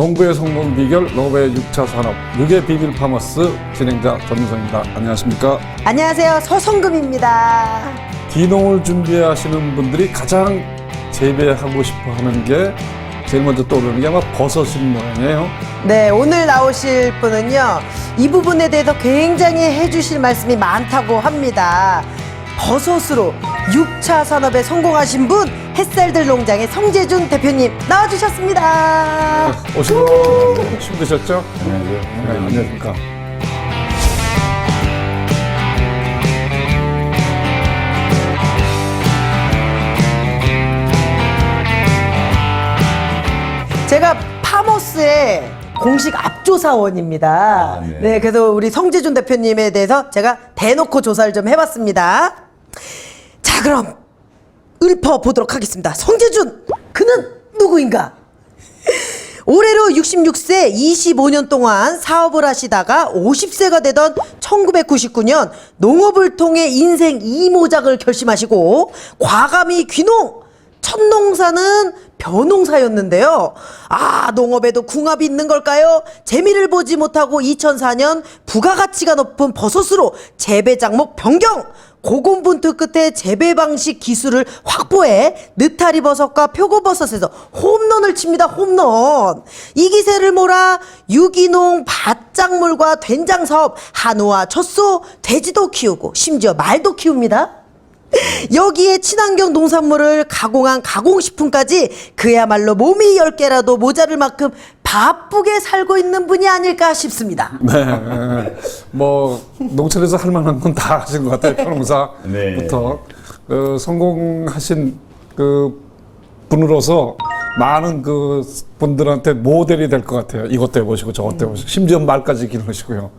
농부의 성공 비결 농업의 6차 산업 6의 비밀 파머스 진행자 전민성입니다. 안녕하십니까? 안녕하세요. 서성금입니다. 귀농을 준비하시는 분들이 가장 재배하고 싶어 하는 게 제일 먼저 떠오르는 게 아마 버섯인 모양이에요. 네, 오늘 나오실 분은요. 이 부분에 대해서 굉장히 해주실 말씀이 많다고 합니다. 버섯으로 6차 산업에 성공하신 분, 햇살들 농장의 성재준 대표님 나와주셨습니다. 오시고 힘드셨죠? 안녕하세요. 네, 안녕하십니까? 제가 파머스의 공식 앞조사원입니다. 네. 네. 그래서 우리 성재준 대표님에 대해서 제가 대놓고 조사를 좀 해봤습니다. 자, 그럼 읊어 보도록 하겠습니다. 성재준, 그는 누구인가? 올해로 66세 25년 동안 사업을 하시다가 50세가 되던 1999년 농업을 통해 인생 이모작을 결심하시고 과감히 귀농 첫 농사는 벼농사였는데요. 아, 농업에도 궁합이 있는 걸까요? 재미를 보지 못하고 2004년 부가가치가 높은 버섯으로 재배 작목 변경! 고군분투 끝에 재배 방식 기술을 확보해 느타리 버섯과 표고버섯에서 홈런을 칩니다. 홈런. 이 기세를 몰아 유기농 밭작물과 된장 사업 한우와 젖소 돼지도 키우고 심지어 말도 키웁니다. 여기에 친환경 농산물을 가공한 가공식품까지 그야말로 몸이 열 개라도 모자랄 만큼 바쁘게 살고 있는 분이 아닐까 싶습니다. 네. 뭐 농촌에서 할 만한 건 다 하신 것 같아요. 평농사부터 그 성공하신 그 분으로서 많은 그 분들한테 모델이 될 것 같아요. 이것도 해보시고 저것도 해보시고 심지어 말까지 기르시고요.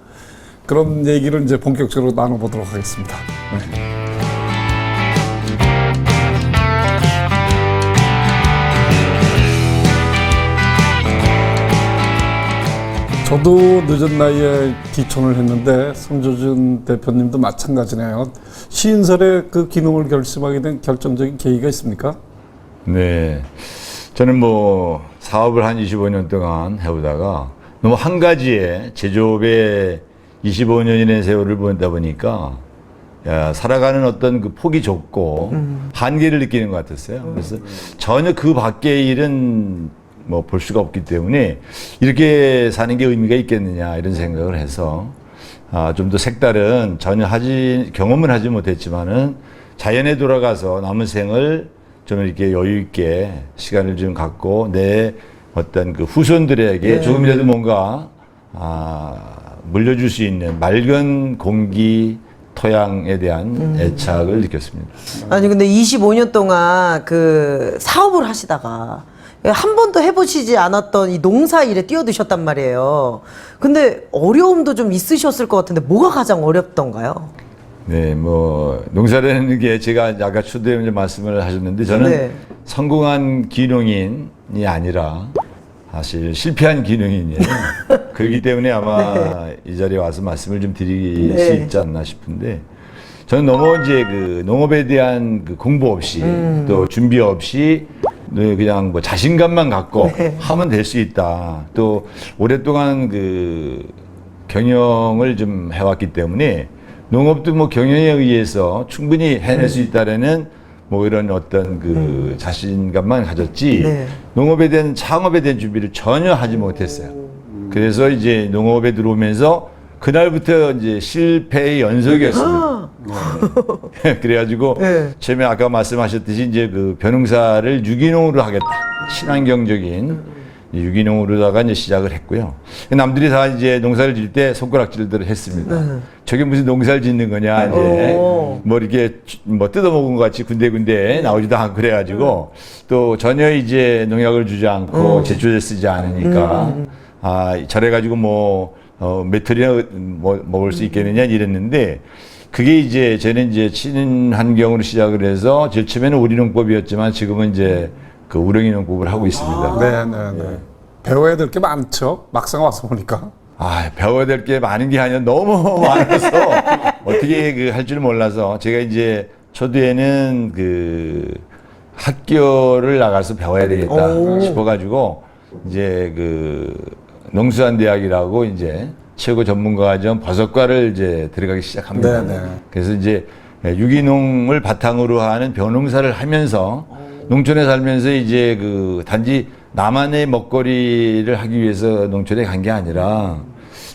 그런 얘기를 이제 본격적으로 나눠보도록 하겠습니다. 네. 저도 늦은 나이에 기촌을 했는데 성조준 대표님도 마찬가지네요. 시인설에 그 기능을 결심하게 된 결정적인 계기가 있습니까? 네. 저는 뭐 사업을 한 25년 동안 해오다가 너무 한 가지에 제조업에 25년이라는 세월을 보내다 보니까 야, 살아가는 어떤 그 폭이 좁고 한계를 느끼는 것 같았어요. 그래서 전혀 그 밖의 일은 뭐 볼 수가 없기 때문에 이렇게 사는 게 의미가 있겠느냐 이런 생각을 해서 아, 좀 더 색다른 전혀 하지 경험을 하지 못했지만은 자연에 돌아가서 남은 생을 좀 이렇게 여유 있게 시간을 좀 갖고 내 어떤 그 후손들에게 조금이라도 뭔가 아, 물려줄 수 있는 맑은 공기 토양에 대한 애착을 느꼈습니다. 아니 근데 25년 동안 그 사업을 하시다가 한 번도 해보시지 않았던 이 농사 일에 뛰어드셨단 말이에요. 근데 어려움도 좀 있으셨을 것 같은데 뭐가 가장 어렵던가요? 네, 뭐 농사라는 게 제가 아까 초대에 말씀을 하셨는데 저는 네. 성공한 기농인이 아니라 사실 실패한 기농인이에요. 그렇기 때문에 아마 이 자리에 와서 말씀을 좀 드릴 수 네. 있지 않나 싶은데 저는 너무 이제 그 농업에 대한 그 공부 없이 음. 또 준비 없이 네, 그냥 뭐 자신감만 갖고 네. 하면 될 수 있다. 또 오랫동안 그 경영을 좀 해왔기 때문에 농업도 뭐 경영에 의해서 충분히 해낼 수 있다라는 뭐 이런 어떤 그 자신감만 가졌지 네. 농업에 대한 창업에 대한 준비를 전혀 하지 못했어요. 그래서 이제 농업에 들어오면서 그날부터 이제 실패의 연속이었습니다. 네. 그래가지고 네. 처음에 아까 말씀하셨듯이 이제 그 변농사를 유기농으로 하겠다. 친환경적인 유기농으로다가 이제 시작을 했고요. 남들이 다 이제 농사를 질 때 손가락질들을 했습니다. 저게 무슨 농사를 짓는 거냐 이제 오. 뭐 이렇게 뭐 뜯어먹은 것 같이 군데군데 나오지도 않고 그래가지고 또 전혀 이제 농약을 주지 않고 제초제 쓰지 않으니까 아 저래가지고 뭐 어, 메틀이나 뭐 먹을 수 있겠느냐 이랬는데 그게 이제 저는 이제 친환경으로 시작을 해서 제일 처음에는 우리농법이었지만 지금은 이제 그 우렁이 농법을 하고 있습니다. 네, 네, 네. 배워야 될 게 많죠. 막상 와서 보니까. 아, 배워야 될 게 많은 게 아니라 너무 많아서 어떻게 그 할 줄 몰라서 제가 이제 초두에는 그 학교를 나가서 배워야 되겠다 싶어가지고 이제 그 농수산대학이라고 이제 최고 전문과정 버섯과를 이제 들어가기 시작합니다. 네, 네. 그래서 이제 유기농을 바탕으로 하는 벼농사를 하면서 농촌에 살면서 이제 그 단지 나만의 먹거리를 하기 위해서 농촌에 간 게 아니라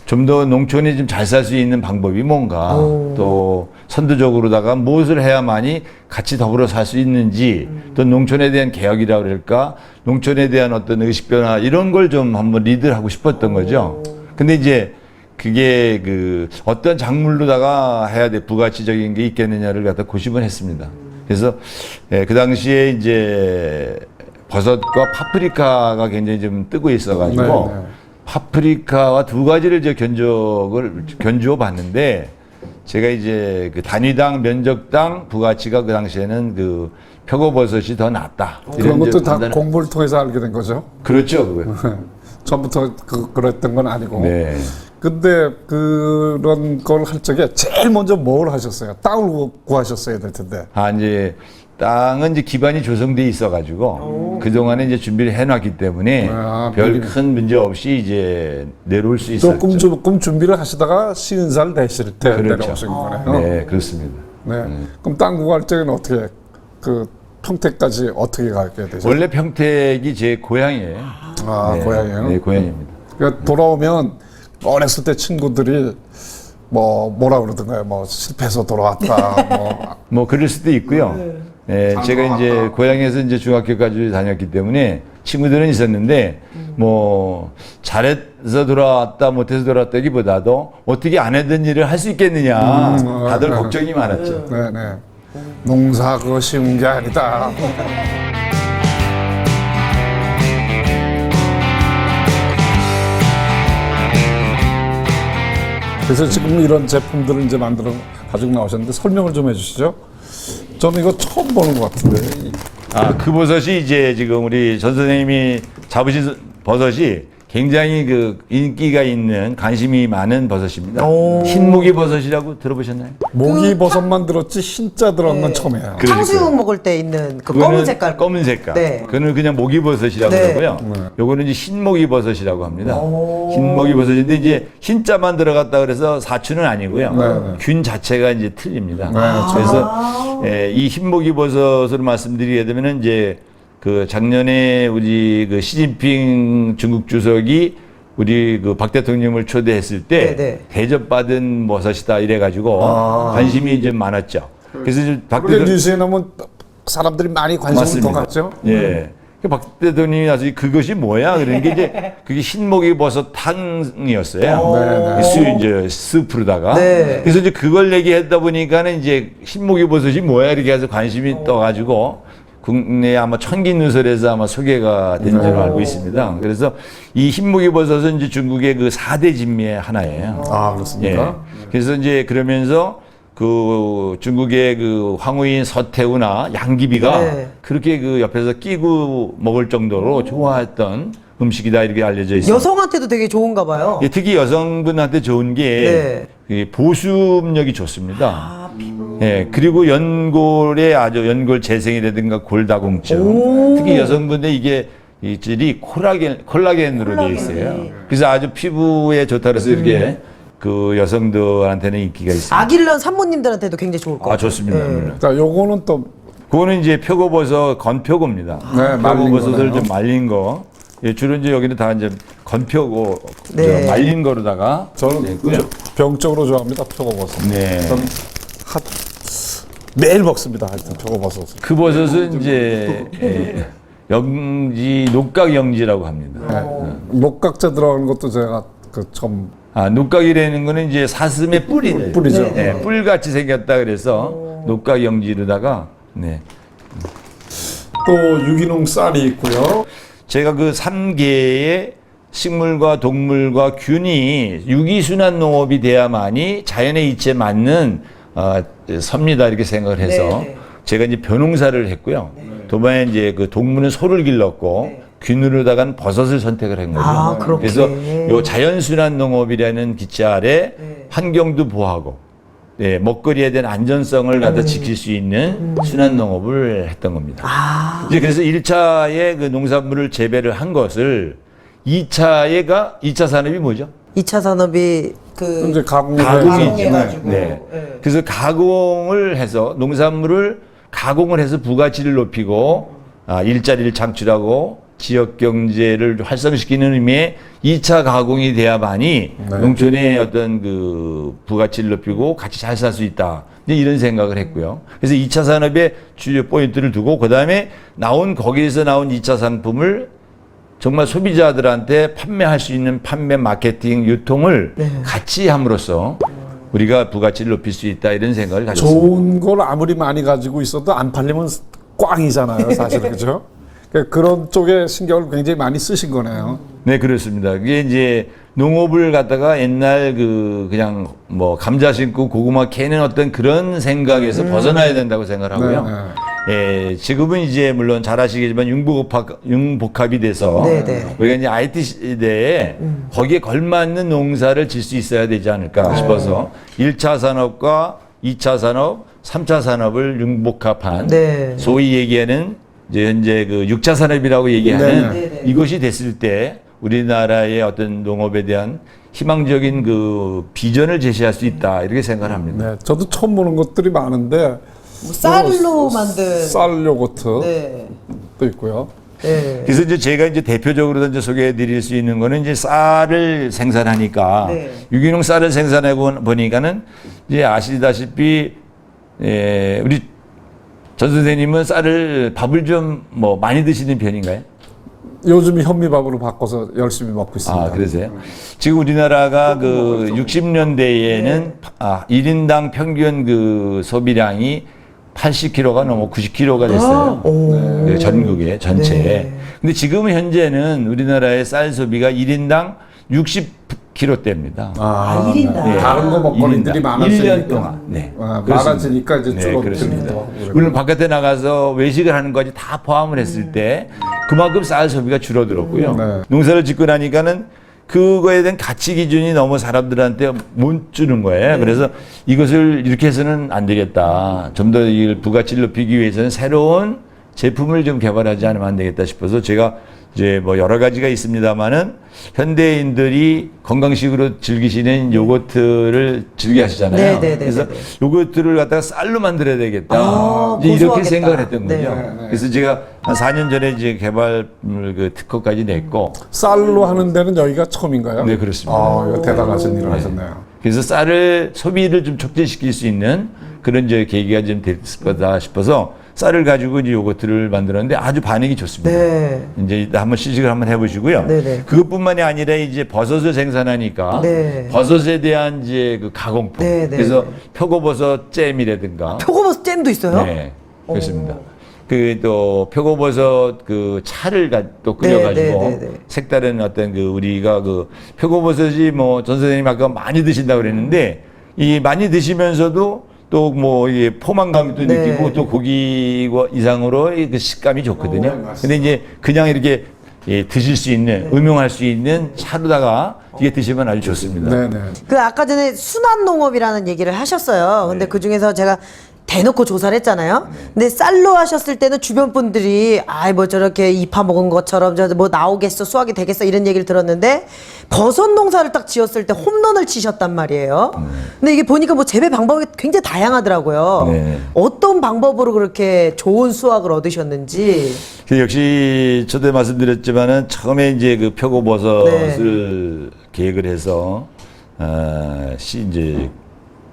좀 더 농촌이 좀 잘 살 수 있는 방법이 뭔가 또 선도적으로다가 무엇을 해야만이 같이 더불어 살 수 있는지 또 농촌에 대한 개혁이라 그럴까 농촌에 대한 어떤 의식 변화 이런 걸 좀 한번 리드를 하고 싶었던 거죠. 근데 이제 그게 그 어떤 작물로다가 해야 돼 부가치적인 게 있겠느냐를 갖다 고심을 했습니다. 그래서 예, 그 당시에 이제 버섯과 파프리카가 굉장히 좀 뜨고 있어가지고 네, 네. 파프리카와 두 가지를 이제 견적을 견주어 봤는데 제가 이제 그 단위당 면적당 부가치가 그 당시에는 그 표고버섯이 더 낫다. 그런 이런 이제 것도 다 판단을- 공부를 통해서 알게 된 거죠. 그렇죠, 그거. 처음부터 그, 그랬던 건 아니고. 네. 근데 그런 걸 할 적에 제일 먼저 뭘 하셨어요? 땅을 구- 구하셨어야 될 텐데. 아, 이제 땅은 이제 기반이 조성돼 있어가지고 그 동안에 이제 준비를 해놨기 때문에 아, 별. 큰 문제 없이 이제 내려올 수 있었죠. 조금 조금 준비를 하시다가 쉬는 살 되실 때 그렇죠. 내려오신 거네요. 네, 그렇습니다. 네. 그럼 땅 구할 때는 어떻게 그 평택까지 어떻게 가게 되죠? 원래 평택이 제 고향이에요. 아 네, 고향이에요. 네, 고향입니다. 그러니까 돌아오면 어렸을 때 친구들이 뭐 뭐라 그러던가요? 뭐 실패해서 돌아왔다. 뭐 뭐 그럴 수도 있고요. 네, 제가 이제 고향에서 이제 중학교까지 다녔기 때문에 친구들은 있었는데 뭐 잘해서 돌아왔다 못해서 돌아왔다기보다도 어떻게 안 했던 일을 할 수 있겠느냐 음, 다들 아, 걱정이 많았죠. 네 네. 농사 그거 쉬운 게 아니다. 그래서 지금 이런 제품들을 이제 만들어 가지고 나오셨는데 설명을 좀 해주시죠. 저는 이거 처음 보는 것 같은데. 아, 그 버섯이 이제 지금 우리 전 선생님이 잡으신 버섯이 굉장히 그 인기가 있는 관심이 많은 버섯입니다. 흰무기 버섯이라고 들어보셨나요? 모기 버섯만 들었지 흰자 들어간 건 처음이에요. 그- 탕수육 먹을 때 있는 그 검은 색깔. 검은 색깔. 네. 그거는 그냥 모기 버섯이라고 네. 그러고요. 요거는 이제 흰 모기 버섯이라고 합니다. 흰 모기 버섯인데 이제 흰자만 들어갔다 그래서 사추는 아니고요. 네, 네. 균 자체가 이제 틀립니다. 네, 그래서 예, 이 흰 모기 버섯으로 말씀드리게 되면은 이제 그 작년에 우리 그 시진핑 중국 주석이 우리 그 박 대통령을 초대했을 때 네, 네. 대접받은 버섯이다 이래가지고 관심이 좀 많았죠. 그래서 이제 박 대통령 뉴스에 나오면 사람들이 많이 관심을 더 갖죠. 예. 그박 대통령이 나서 그것이 뭐야? 그러는 게 이제 그게 흰목이 버섯 탕이었어요. 네, 네. 수 이제 스프로다가. 네. 그래서 이제 그걸 얘기했다 보니까는 이제 흰목이 버섯이 뭐야? 이렇게 해서 관심이 떠가지고 국내 아마 천기 누설에서 아마 소개가 된 줄로 알고 있습니다. 그래서 이 흰목이 버섯은 이제 중국의 그 4대 진미의 하나예요. 아 그렇습니까? 예. 그래서 이제 그러면서 그 중국의 그 황후인 서태후나 양귀비가 네. 그렇게 그 옆에서 끼고 먹을 정도로 좋아했던 음식이다 이렇게 알려져 있습니다. 여성한테도 되게 좋은가 봐요. 예, 특히 여성분한테 좋은 게 네. 이 보습력이 좋습니다. 아. 예, 그리고 연골에 아주 연골 재생이라든가 골다공증, 특히 여성분들 이게 이 질이 콜라겐 콜라겐으로 되어 있어요. 그래서 아주 피부에 좋다 그래서 이렇게 그 여성들한테는 인기가 있습니다. 아기를 낳은 산모님들한테도 굉장히 좋을 것 아, 같아요. 좋습니다. 네. 물론. 자, 요거는 또 그거는 이제 표고버섯 건표고입니다. 네, 말린 표고버섯을 거네요. 좀 말린 거. 예, 주로 이제 여기는 다 이제 건표고 네. 저 말린 거로다가 저는 돼 있고요. 병적으로 좋아합니다. 표고버섯. 네. 전 하, 매일 먹습니다. 하여튼 표고버섯. 그 버섯은 이제 예, 영지 녹각 영지라고 합니다. 네. 녹각자 들어가는 것도 제가 그 처음 아, 녹각이라는 거는 이제 사슴의 뿌리를 뿌리죠. 네, 뿔같이 생겼다 그래서 녹각 영지로다가 네. 또 유기농 쌀이 있고요. 제가 그 3개의 식물과 동물과 균이 유기순환 농업이 돼야만이 자연의 이치에 맞는 어, 섭니다 이렇게 생각을 해서 네, 네. 제가 이제 벼농사를 했고요. 도반에 이제 그 동물은 소를 길렀고 균으로다간 버섯을 선택을 한 거죠. 아. 그래서 요 자연순환 농업이라는 기차 아래 네. 환경도 보호하고 네, 먹거리에 대한 안전성을 갖다 지킬 수 있는 순환 농업을 했던 겁니다. 아. 이제 그래서 1차에 그 농산물을 재배를 한 것을 2차에가 2차 산업이 뭐죠? 2차 산업이 그 이제 가공 가공이죠. 가공해가지고. 네. 예. 그래서 가공을 해서 농산물을 가공을 해서 부가치를 높이고 아, 일자리를 창출하고 지역 경제를 활성시키는 의미의 2차 가공이 돼야만이 네. 농촌의 어떤 그 부가치를 높이고 같이 잘 살 수 있다. 이제 이런 생각을 했고요. 그래서 2차 산업에 주요 포인트를 두고 그다음에 나온 거기에서 나온 2차 상품을 정말 소비자들한테 판매할 수 있는 판매 마케팅 유통을 네. 같이 함으로써 우리가 부가치를 높일 수 있다 이런 생각을 가졌습니다. 좋은 걸 아무리 많이 가지고 있어도 안 팔리면 꽝이잖아요, 사실 그죠? 그러니까 그런 쪽에 신경을 굉장히 많이 쓰신 거네요. 네 그렇습니다. 그게 이제 농업을 갖다가 옛날 그 그냥 뭐 감자 심고 고구마 캐는 어떤 그런 생각에서 벗어나야 된다고 생각하고요. 네, 예, 지금은 이제 물론 잘 아시겠지만 융복합, 융복합이 돼서 네, 네. 우리가 이제 IT 시대에 거기에 걸맞는 농사를 질 수 있어야 되지 않을까 싶어서 1차 산업과 2차 산업, 3차 산업을 융복합한 네. 소위 얘기하는 이제 현재 그 6차 산업이라고 얘기하는 네, 네. 이것이 됐을 때 우리나라의 어떤 농업에 대한 희망적인 그 비전을 제시할 수 있다 이렇게 생각을 합니다. 네, 저도 처음 보는 것들이 많은데 뭐 쌀로 만든 쌀 요거트도 네. 있고요. 네. 그래서 이제 제가 이제 대표적으로 이제 소개해 드릴 수 있는 거는 이제 쌀을 생산하니까 네. 유기농 쌀을 생산해 보- 보니까는 이제 아시다시피 예, 우리 전 선생님은 쌀을 밥을 좀 뭐 많이 드시는 편인가요? 요즘 현미밥으로 바꿔서 열심히 먹고 있습니다. 아, 그러세요? 지금 우리나라가 그 60년대에는 아, 1인당 평균 그 소비량이 80kg가 넘어 90kg가 됐어요. 네, 전국에 전체에. 네. 근데 지금 현재는 우리나라의 쌀 소비가 1인당 60kg대입니다. 아, 일인당. 네. 다른 거 먹거리들이 많아지니까. 1년 동안. 네. 아. 많아지니까 이제 네, 그렇습니다. 그러고. 물론 바깥에 나가서 외식을 하는 것까지 다 포함을 했을 때 그만큼 쌀 소비가 줄어들었고요. 네. 농사를 짓고 나니까는 그거에 대한 가치 기준이 너무 사람들한테 못 주는 거예요. 그래서 이것을 이렇게 해서는 안 되겠다. 좀 더 이 부가치를 높이기 위해서는 새로운 제품을 좀 개발하지 않으면 안 되겠다 싶어서 제가 이제 뭐 여러 가지가 있습니다만은 현대인들이 건강식으로 즐기시는 요거트를 즐겨 하시잖아요. 네, 네, 네, 그래서 네, 네. 요거트를 갖다가 쌀로 만들어야 되겠다. 아, 이제 이렇게 고소하겠다. 생각을 했던 네. 거죠. 네, 네. 그래서 제가 한 4년 전에 이제 개발 그 특허까지 냈고 쌀로 하는 데는 여기가 처음인가요? 네, 그렇습니다. 아, 이거 대단하신 일을 하셨네요. 그래서 쌀을 소비를 좀 촉진시킬 수 있는 그런 이제 계기가 좀 됐을 거다 싶어서 쌀을 가지고 이제 요거트를 만들었는데 아주 반응이 좋습니다. 네. 이제 한번 시식을 한번 해보시고요. 네네. 그것뿐만이 아니라 이제 버섯을 생산하니까 네. 버섯에 대한 이제 그 가공품. 네네. 그래서 표고버섯 잼이라든가. 표고버섯 잼도 있어요? 네, 그렇습니다. 그또 표고버섯 그 차를 가- 또 끓여가지고 네, 네, 네, 네. 색다른 어떤 그 우리가 그 표고버섯이 뭐 전 선생님 아까 많이 드신다 고 그랬는데 이 많이 드시면서도 또뭐 이게 포만감도 네. 느끼고 또 고기 이상으로 이그 식감이 좋거든요. 근데 이제 그냥 이렇게 예, 드실 수 있는 음용할 수 있는 차로다가 이게 드시면 아주 좋습니다. 네, 네. 그 아까 전에 순환 농업이라는 얘기를 하셨어요. 근데 네. 그 중에서 제가 대놓고 조사를 했잖아요. 근데 쌀로 하셨을 때는 주변 분들이 아이 뭐 저렇게 이파 먹은 것처럼 저 뭐 나오겠어 수확이 되겠어 이런 얘기를 들었는데 버섯 농사를 딱 지었을 때 홈런을 치셨단 말이에요. 근데 이게 보니까 뭐 재배 방법이 굉장히 다양하더라고요. 네. 어떤 방법으로 그렇게 좋은 수확을 얻으셨는지. 그 역시 저도 말씀드렸지만은 처음에 이제 그 표고버섯을 계획을 해서 어, 시 이제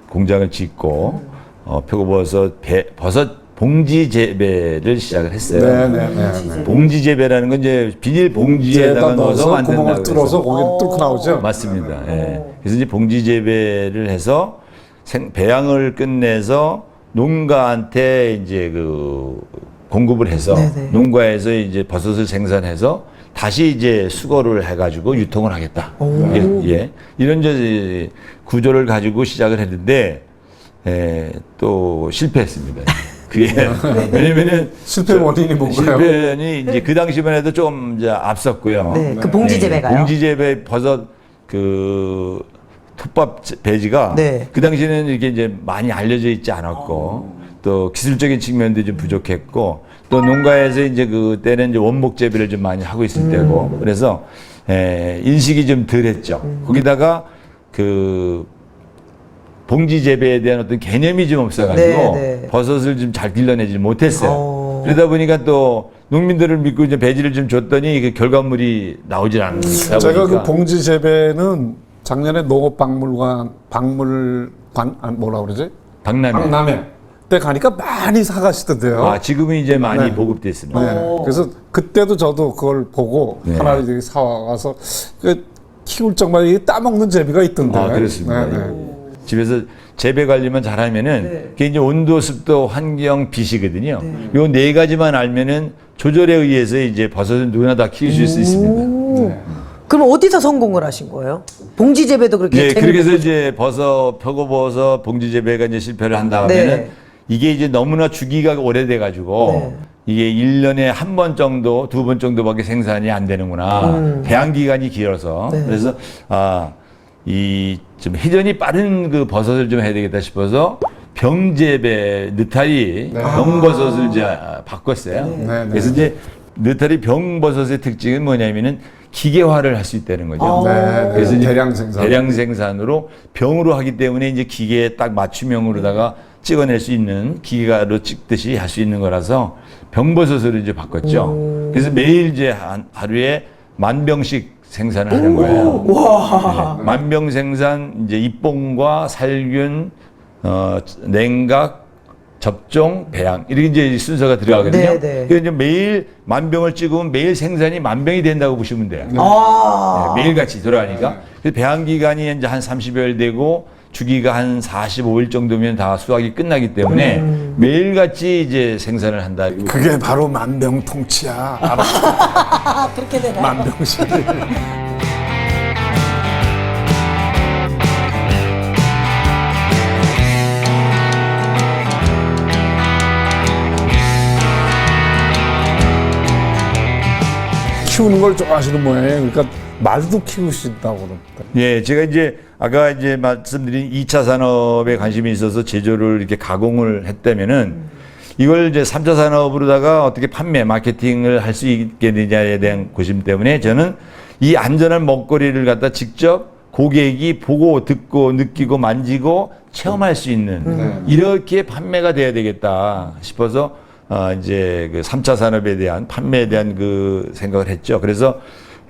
공장을 짓고 어, 표고버섯 배, 버섯 봉지 재배를 시작을 했어요. 네, 네, 네, 네. 봉지 재배라는 건 이제 비닐 봉지에다가 넣어서 넣어서 구멍을 만든다고 뚫어서 해서. 거기 뚫고 나오죠. 맞습니다. 예. 그래서 이제 봉지 재배를 해서 생, 배양을 끝내서 농가한테 이제 그 공급을 해서 네네. 농가에서 이제 버섯을 생산해서 다시 이제 수거를 해가지고 유통을 하겠다. 예, 예. 이런 이제 구조를 가지고 시작을 했는데 예, 또 실패했습니다. 그게 왜냐면은 실패 원인이 뭔가요? 실패는 이제 그 당시만 해도 좀 이제 앞섰고요. 네, 그 봉지 재배가요. 봉지 재배 버섯 그 톱밥 배지가 네. 그 당시에는 이게 이제 많이 알려져 있지 않았고 또 기술적인 측면도 좀 부족했고 또 농가에서 이제 그 때는 이제 원목 재배를 좀 많이 하고 있을 때고 그래서 에, 인식이 좀 덜했죠. 거기다가 그 봉지 재배에 대한 어떤 개념이 좀 없어가지고 네, 네. 버섯을 좀 잘 길러내지 못했어요. 어. 그러다 보니까 또 농민들을 믿고 이제 배지를 좀 줬더니 그 결과물이 나오질 않는다 보니까 제가 그 봉지 재배는 작년에 농업박물관 박물 관 아, 뭐라 그러지? 박람회. 박람회 때 가니까 많이 사가시던데요. 아 지금은 이제 많이 네. 보급됐습니다. 네. 그래서 그때도 저도 그걸 보고 네. 하나 이렇게 사와서 그 키울 적마다 이게 따먹는 재미가 있던데. 아 그렇습니다. 네, 네. 집에서 재배 관리만 잘하면은 네. 그게 이제 온도, 습도, 환경, 빛이거든요. 요네 가지만 알면은 조절에 의해서 이제 버섯은 누구나 다 키울 수 있습니다. 그럼 어디서 성공을 하신 거예요? 봉지 재배도 그렇게 네, 재밌고 그렇게 해서 이제 버섯, 표고버섯, 봉지 재배가 이제 실패를 한 다음에는 네. 이게 이제 너무나 주기가 오래돼 가지고 네. 이게 일년에 한 번 정도, 두 번 정도밖에 생산이 안 되는구나. 음. 배양 기간이 길어서. 네. 그래서 아, 이 좀 회전이 빠른 그 버섯을 좀 해야 되겠다 싶어서 병재배 느타리 병버섯을 이제 바꿨어요. 네, 네. 그래서 이제 느타리 병버섯의 특징은 뭐냐면은 기계화를 할 수 있다는 거죠. 네, 네. 그래서 이제 대량 생산. 대량 생산으로 병으로 하기 때문에 이제 기계에 딱 맞춤형으로다가 찍어낼 수 있는 기계로 찍듯이 할 수 있는 거라서 병버섯으로 이제 바꿨죠. 그래서 매일 이제 한, 하루에 만 병씩 생산을 하는 거예요. 네. 만병 생산 이제 입봉과 살균, 어, 냉각, 접종, 배양 이렇게 이제 순서가 들어가거든요. 네, 네. 그래서 이제 매일 만 병을 찍으면 매일 생산이 만 병이 된다고 보시면 돼요. 아. 네, 매일 같이 돌아가니까. 그래서 배양 기간이 이제 한 30여일 되고 주기가 한 45일 정도면 다 수확이 끝나기 때문에 매일같이 이제 생산을 한다. 그게 바로 만병통치야. 알았어. 아, 그렇게 되나요? 만병식. 키우는 걸 좋아하시는 모양이에요. 그러니까 말도 키우신다고 그럽니다. 예, 제가 이제 아까 이제 말씀드린 2차 산업에 관심이 있어서 제조를 이렇게 가공을 했다면은 이걸 이제 3차 산업으로다가 어떻게 판매, 마케팅을 할 수 있게 되냐에 대한 고심 때문에 저는 이 안전한 먹거리를 갖다 직접 고객이 보고 듣고 느끼고 만지고 체험할 수 있는 이렇게 판매가 돼야 되겠다 싶어서 어, 이제 그 3차 산업에 대한 판매에 대한 그 생각을 했죠. 그래서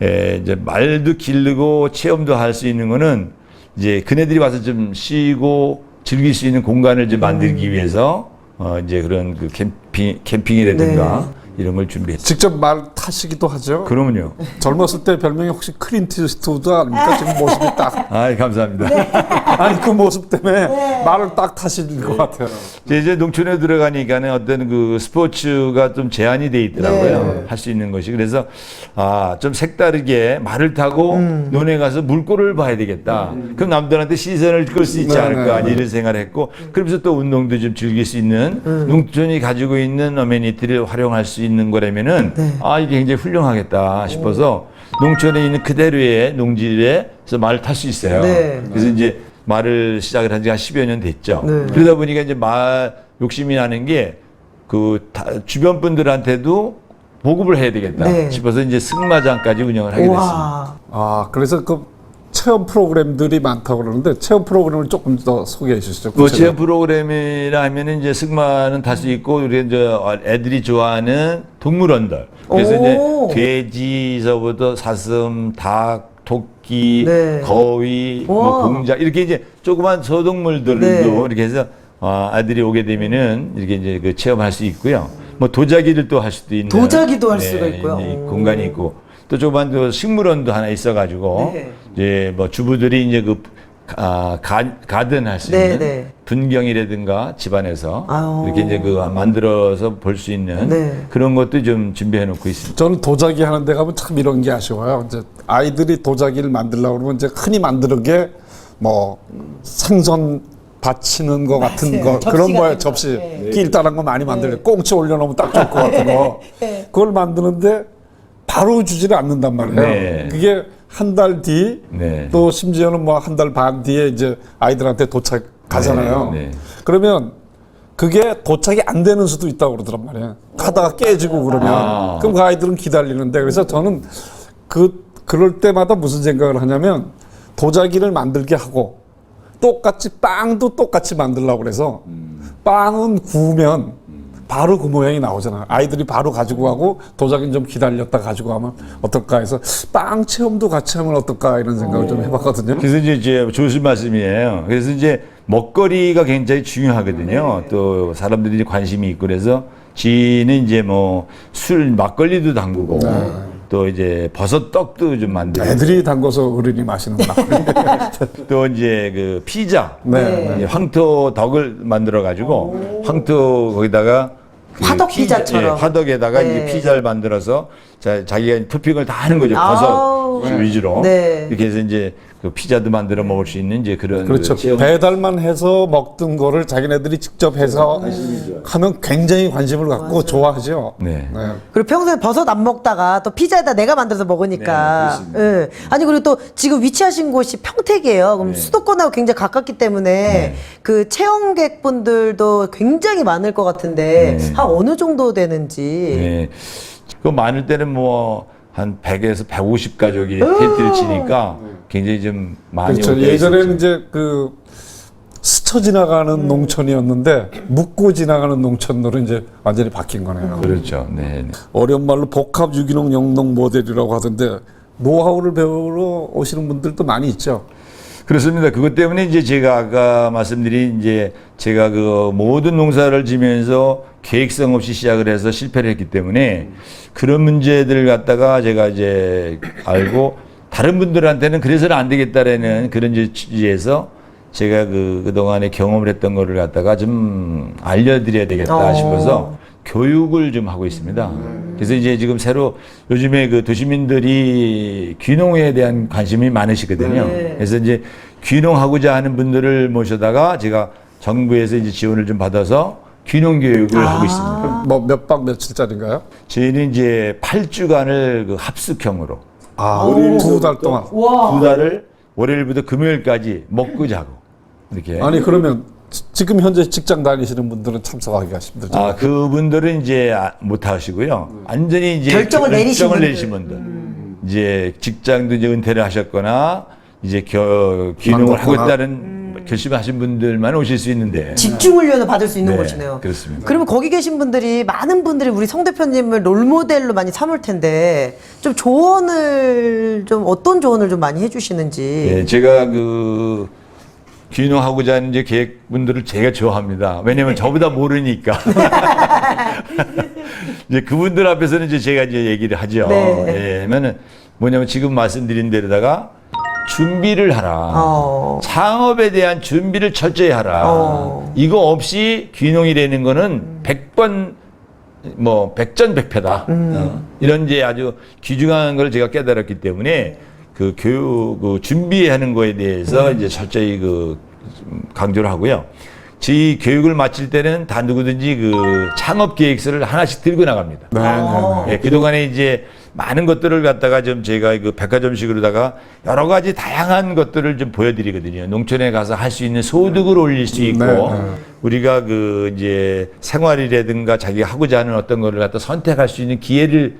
에, 이제 말도 기르고 체험도 할 수 있는 거는 이제 그네들이 와서 좀 쉬고 즐길 수 있는 공간을 좀 만들기 위해서 어, 이제 그런 그 캠핑, 캠핑이라든가 이런 걸 준비했죠. 직접 말 타시기도 하죠. 그러면요. 젊었을 때 별명이 혹시 크린트 이스트우드 아닙니까? 지금 모습이 딱. 아, 감사합니다. 아니 그 모습 때문에 말을 딱 타시는 것 같아요. 이제, 이제 농촌에 들어가니까는 어떤 그 스포츠가 좀 제한이 돼 있더라고요. 할 수 있는 것이. 그래서 아, 좀 색다르게 말을 타고 논에 가서 물꼬를 봐야 되겠다. 그럼 남들한테 시선을 끌 수 있지 네, 않을까. 네, 이런 생각을 했고 그러면서 또 운동도 좀 즐길 수 있는 농촌이 가지고 있는 어메니티를 활용할 수 있는 거라면은 아, 이게 굉장히 훌륭하겠다 싶어서 농촌에 있는 그대로의 농지에서 말을 탈 수 있어요. 네. 그래서 이제 말을 시작을 한지한 10여 년 됐죠. 네. 그러다 보니까 이제 말 욕심이 나는 게 그 주변 분들한테도 보급을 해야 되겠다 네. 싶어서 이제 승마장까지 운영을 하게 됐습니다. 와. 아 그래서 그 체험 프로그램들이 많다고 그러는데 체험 프로그램을 조금 더 소개해 주시죠. 뭐 구체적으로. 체험 프로그램이라 하면은 이제 승마는 탈수 있고 우리 이제 애들이 좋아하는 동물원들. 그래서 오. 이제 돼지서부터 사슴, 닭, 토끼, 네. 거위, 뭐 와. 공작 이렇게 이제 조그만 소동물들도 네. 이렇게 해서 아, 아들이 오게 되면은 이렇게 이제 그 체험할 수 있고요. 뭐 도자기를 또 할 수도 있는 도자기도 할 수가 있고요. 이제 오. 공간이 있고 또 조그만 또 식물원도 하나 있어가지고 네. 이제 뭐 주부들이 이제 그 아, 가, 가든 할수 네, 있는 네. 분경이라든가 집안에서 아유. 이렇게 이제 그 만들어서 볼 수 있는 네. 그런 것도 좀 준비해 놓고 있습니다. 저는 도자기 하는 데 가면 참 이런 게 아쉬워요. 이제 아이들이 도자기를 만들려고 그러면 이제 흔히 만드는 게뭐 생선 받치는 거 같은 거 접시 그런 거에 거. 접시 네. 낄다란 거 많이 만들래 꽁치 올려놓으면 딱 좋을 것 같은 거 네. 그걸 만드는데 바로 주지를 않는단 말이에요. 네. 그게 한 달 뒤, 네. 또 심지어는 뭐 한 달 반 뒤에 이제 아이들한테 도착하잖아요. 네, 네. 그러면 그게 도착이 안 되는 수도 있다고 그러더란 말이에요. 가다가 깨지고 그러면. 아. 그럼 그 아이들은 기다리는데 그래서 저는 그, 그럴 때마다 무슨 생각을 하냐면 도자기를 만들게 하고 똑같이 빵도 똑같이 만들려고 그래서 빵은 구우면 바로 그 모양이 나오잖아. 아이들이 바로 가지고 가고 도자기는 좀 기다렸다 가지고 가면 어떨까 해서 빵 체험도 같이 하면 어떨까 이런 생각을 좀 해봤거든요. 그래서 이제, 이제 좋으신 말씀이에요. 그래서 이제 먹거리가 굉장히 중요하거든요. 또 사람들이 관심이 있고 그래서 지는 이제 뭐 술 막걸리도 담그고 또 이제 버섯 떡도 좀 만들고 애들이 담궈서 어른이 마시는구나. 또 이제 그 피자 네. 이제 황토 덕을 만들어 가지고 황토 거기다가 그 화덕 피자- 피자처럼. 예, 화덕에다가 네. 이제 피자를 만들어서 자, 자기가 토핑을 다 하는 거죠 아우. 버섯 위주로 네. 이렇게 해서 이제 그 피자도 만들어 먹을 수 있는 이제 그런 그렇죠. 그 체험- 배달만 해서 먹던 거를 자기네들이 직접 해서 하면 굉장히 관심을 갖고 좋아하죠. 네. 그리고 평소에 버섯 안 먹다가 또 피자에다 내가 만들어서 먹으니까. 예. 아니 그리고 또 지금 위치하신 곳이 평택이에요. 그럼 수도권하고 굉장히 가깝기 때문에 그 체험객분들도 굉장히 많을 것 같은데 네. 한 어느 정도 되는지. 네. 그 많을 때는 뭐 한 100에서 150 가족이 텐트를 치니까 굉장히 좀 많이 그렇죠. 예전에는. 이제 그 스쳐 지나가는 농촌이었는데 묻고 지나가는 농촌으로 이제 완전히 바뀐 거네요. 그렇죠. 네. 네. 어려운 말로 복합 유기농 영농 모델이라고 하던데 노하우를 배우러 오시는 분들도 많이 있죠. 그렇습니다. 그것 때문에 이제 제가 아까 말씀드린 이제 제가 그 모든 농사를 지면서 계획성 없이 시작을 해서 실패를 했기 때문에 그런 문제들을 갖다가 제가 이제 알고 다른 분들한테는 그래서는 안 되겠다라는 그런 취지에서 제가 그 그동안에 경험을 했던 거를 갖다가 좀 알려드려야 되겠다 어. 싶어서 교육을 좀 하고 있습니다. 그래서 이제 지금 새로 요즘에 그 도시민들이 귀농에 대한 관심이 많으시거든요. 그래서 이제 귀농하고자 하는 분들을 모셔다가 제가 정부에서 이제 지원을 좀 받아서 귀농 교육을 하고 있습니다. 뭐 몇 박 며칠짜리인가요? 저희는 이제 8주간을 그 합숙형으로 아, 두 달 동안. 두 달을 월요일부터 금요일까지 먹고 자고 이렇게. 아니 그러면 지- 지금 현재 직장 다니시는 분들은 참석하기가 힘들죠. 아, 그분들은 이제 아- 못 하시고요. 완전히 이제 결정을 내리신 분들. 내리신 분들. 이제 직장도 이제 은퇴를 하셨거나 이제 겨, 귀농을 하고. 있다는 결심하신 분들만 오실 수 있는데. 집중 훈련을 받을 수 있는 네, 곳이네요. 그렇습니다. 그러면 거기 계신 분들이 많은 분들이 우리 성 대표님을 롤모델로 많이 삼을 텐데 좀 조언을 좀 어떤 조언을 좀 많이 해주시는지. 예, 제가 그 귀농하고자 하는 이제 계획분들을 제가 좋아합니다. 왜냐면 저보다 모르니까. 이제 그분들 앞에서는 이제 제가 이제 얘기를 하죠. 네. 예, 왜냐면 뭐냐면 지금 말씀드린 데다가 준비를 하라. 어. 창업에 대한 준비를 철저히 하라. 어. 이거 없이 귀농이라는 거는 100번 뭐 백전백패다. 어, 이런 이제 아주 귀중한 걸 제가 깨달았기 때문에 그 교육 그 준비하는 거에 대해서 이제 철저히 그 강조를 하고요. 저희 교육을 마칠 때는 다 누구든지 그 창업 계획서를 하나씩 들고 나갑니다. 네, 네, 네. 예, 그동안에 이제 많은 것들을 갖다가 좀 제가 그 백화점식으로다가 여러 가지 다양한 것들을 좀 보여드리거든요. 농촌에 가서 할 수 있는 소득을 올릴 수 있고 네, 네. 우리가 그 이제 생활이라든가 자기가 하고자 하는 어떤 거를 갖다 선택할 수 있는 기회를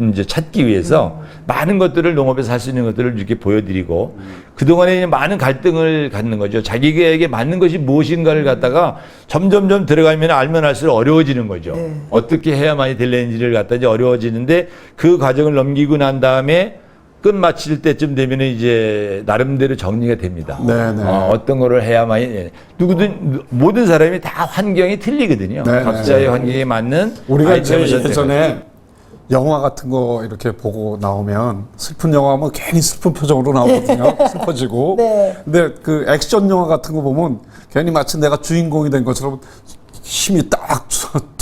이제 찾기 위해서 많은 것들을 농업에서 할 수 있는 것들을 이렇게 보여드리고 그동안에 많은 갈등을 갖는 거죠. 자기에게 맞는 것이 무엇인가를 갖다가 점점점 들어가면 알면 할수록 어려워지는 거죠. 어떻게 해야만이 될는지를 갖다 이제 어려워지는데 그 과정을 넘기고 난 다음에 끝 마칠 때쯤 되면 이제 나름대로 정리가 됩니다. 네, 네. 어, 어떤 거를 해야만이 예. 누구든 모든 사람이 다 환경이 틀리거든요. 네, 각자의 네. 환경에 맞는 우리가 이제. 예전에 영화 같은 거 이렇게 보고 나오면 슬픈 영화면 괜히 슬픈 표정으로 나오거든요. 슬퍼지고. 네. 근데 그 액션 영화 같은 거 보면 괜히 마치 내가 주인공이 된 것처럼 힘이 딱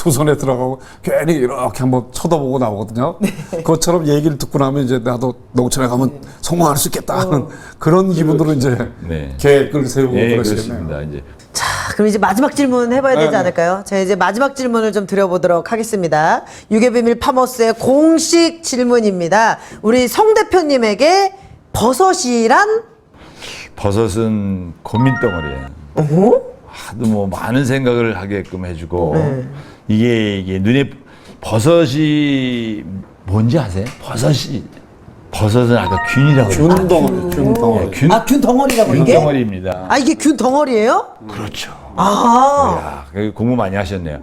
두 손에 들어가고 괜히 이렇게 한번 쳐다보고 나오거든요. 네. 그것처럼 얘기를 듣고 나면 이제 나도 농촌에 가면 성공할 수 있겠다 하는 그런 기분으로 이제 네. 계획을 세우고 예, 그러시겠네요. 그렇습니다. 이제 자, 그럼 이제 마지막 질문 해봐야 되지 네, 네. 않을까요? 제가 이제 마지막 질문을 좀 드려보도록 하겠습니다. 유괴비밀 파머스의 공식 질문입니다. 우리 성 대표님에게 버섯이란 버섯은 고민 덩어리예요. 어? 하도 뭐 많은 생각을 하게끔 해주고 네. 이게 이게 눈에 버섯이 뭔지 아세요? 버섯이 버섯은 아까 균이라고 그랬죠. 균덩어리, 균덩어리. 균, 아 균 덩어리라고 균 이게? 덩어리입니다. 아 이게 균 덩어리예요? 그렇죠. 아 야, 그 공부 많이 하셨네요.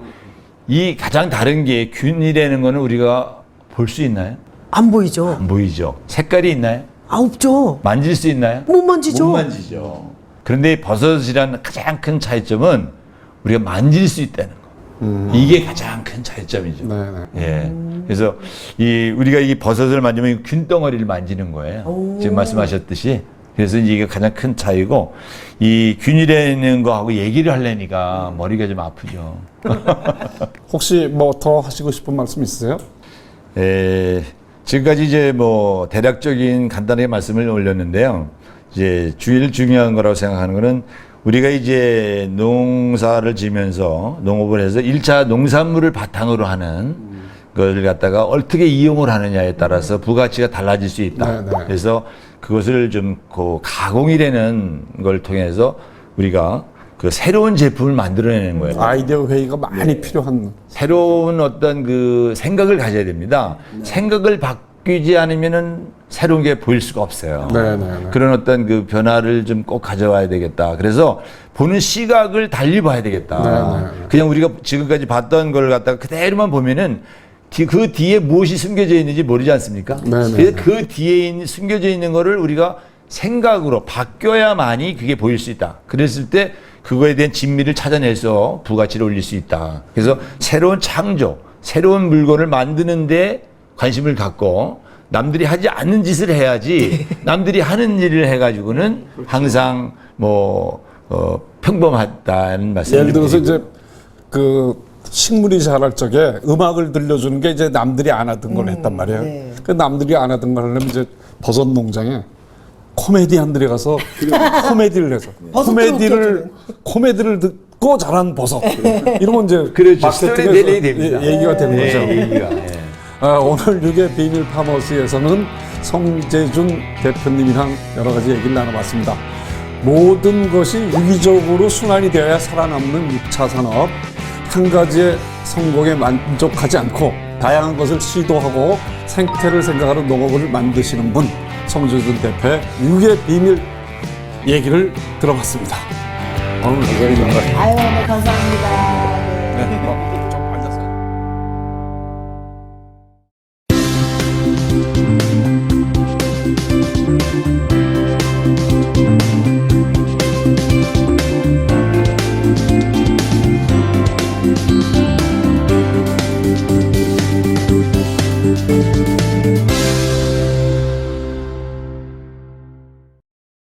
이 가장 다른 게 균이라는 거는 우리가 볼 수 있나요? 안 보이죠? 안 보이죠. 색깔이 있나요? 아 없죠. 만질 수 있나요? 못 만지죠. 못 만지죠. 그런데 버섯이라는 가장 큰 차이점은 우리가 만질 수 있다는 거. 이게 가장 큰 차이점이죠. 네, 네. 예. 그래서 이 우리가 이 버섯을 만지면 이 균덩어리를 만지는 거예요. 지금 말씀하셨듯이. 그래서 이게 가장 큰 차이고 이 균이라는 거하고 얘기를 하려니까 머리가 좀 아프죠. 혹시 뭐 더 하시고 싶은 말씀 있으세요? 에, 지금까지 이제 뭐 대략적인 간단하게 말씀을 올렸는데요. 이제 제일 중요한 거라고 생각하는 거는 우리가 이제 농사를 지면서 농업을 해서 일차 농산물을 바탕으로 하는 것을 갖다가 어떻게 이용을 하느냐에 따라서 부가치가 달라질 수 있다. 네, 네. 그래서 그것을 좀 그 가공이라는 걸 통해서 우리가 그 새로운 제품을 만들어내는 거예요. 아이디어 회의가 많이 필요한 새로운 어떤 그 생각을 가져야 됩니다. 생각을 바뀌지 않으면은 새로운 게 보일 수가 없어요. 네, 네, 네. 그런 어떤 그 변화를 좀 꼭 가져와야 되겠다. 그래서 보는 시각을 달리 봐야 되겠다. 네, 네, 네. 그냥 우리가 지금까지 봤던 걸 갖다가 그대로만 보면은 뒤- 그 뒤에 무엇이 숨겨져 있는지 모르지 않습니까? 네, 네, 그래서 그 뒤에 있는, 숨겨져 있는 거를 우리가 생각으로 바뀌어야만이 그게 보일 수 있다. 그랬을 때 그거에 대한 진미를 찾아내서 부가치를 올릴 수 있다. 그래서 새로운 창조, 새로운 물건을 만드는데 관심을 갖고 남들이 하지 않는 짓을 해야지 남들이 하는 일을 해가지고는 항상 뭐 어, 평범하다는 말씀을 예를 들어서 드리고. 이제 그 식물이 자랄 적에 음악을 들려주는 게 이제 남들이 안 하던 걸 했단 말이에요. 네. 그 남들이 안 하던 걸 하려면 이제 버섯 농장에 코미디언들이 가서 코미디를 해서 코미디를 코미디를 듣고 자란 버섯 이러면 이제 그렇죠. 마케팅에서. 예- 얘기가 되는 예, 거죠. 얘기가, 예. 아, 오늘 육의 비밀 파머스에서는 성재준 대표님이랑 여러 가지 얘기를 나눠봤습니다. 모든 것이 유기적으로 순환이 되어야 살아남는 6차 산업. 한 가지의 성공에 만족하지 않고 다양한 것을 시도하고 생태를 생각하는 농업을 만드시는 분 성재준 대표의 육의 비밀 얘기를 들어봤습니다. 오늘 감사합니다. 아유 네, 감사합니다. 네, 뭐,